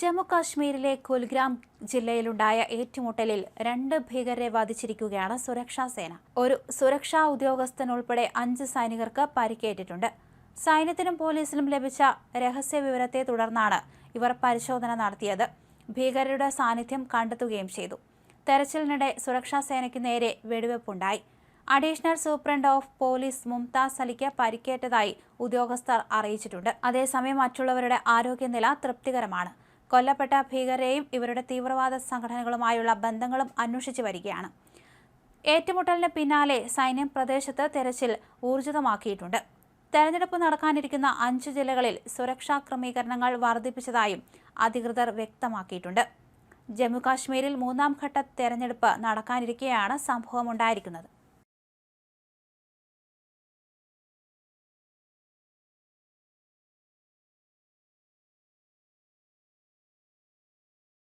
ജമ്മു കാശ്മീരിലെ കുൽഗ്രാം ജില്ലയിലുണ്ടായ ഏറ്റുമുട്ടലിൽ രണ്ട് ഭീകരരെ വധിച്ചിരിക്കുകയാണ് സുരക്ഷാ സേന. ഒരു സുരക്ഷാ ഉദ്യോഗസ്ഥൻ ഉൾപ്പെടെ അഞ്ച് സൈനികർക്ക് പരിക്കേറ്റിട്ടുണ്ട്. സൈന്യത്തിനും പോലീസിനും ലഭിച്ച രഹസ്യ വിവരത്തെ തുടർന്നാണ് ഇവർ പരിശോധന നടത്തിയത്. ഭീകരരുടെ സാന്നിധ്യം കണ്ടെത്തുകയും ചെയ്തു. തെരച്ചിലിനിടെ സുരക്ഷാ സേനയ്ക്ക് നേരെ വെടിവെപ്പുണ്ടായി. Additional superintendent of police Mumtaz അലിക്ക് പരിക്കേറ്റതായി ഉദ്യോഗസ്ഥർ അറിയിച്ചിട്ടുണ്ട്. അതേസമയം മറ്റുള്ളവരുടെ ആരോഗ്യനില തൃപ്തികരമാണ്. കൊല്ലപ്പെട്ട ഭീകരരെയും ഇവരുടെ തീവ്രവാദ സംഘടനകളുമായുള്ള ബന്ധങ്ങളും അന്വേഷിച്ചു വരികയാണ്. ഏറ്റുമുട്ടലിന് പിന്നാലെ സൈന്യം പ്രദേശത്ത് തെരച്ചിൽ ഊർജിതമാക്കിയിട്ടുണ്ട്. തെരഞ്ഞെടുപ്പ് നടക്കാനിരിക്കുന്ന അഞ്ച് ജില്ലകളിൽ സുരക്ഷാ ക്രമീകരണങ്ങൾ വർദ്ധിപ്പിച്ചതായും അധികൃതർ വ്യക്തമാക്കിയിട്ടുണ്ട്. ജമ്മുകാശ്മീരിൽ മൂന്നാം ഘട്ട തെരഞ്ഞെടുപ്പ് നടക്കാനിരിക്കെയാണ് സംഭവമുണ്ടായിരിക്കുന്നത്.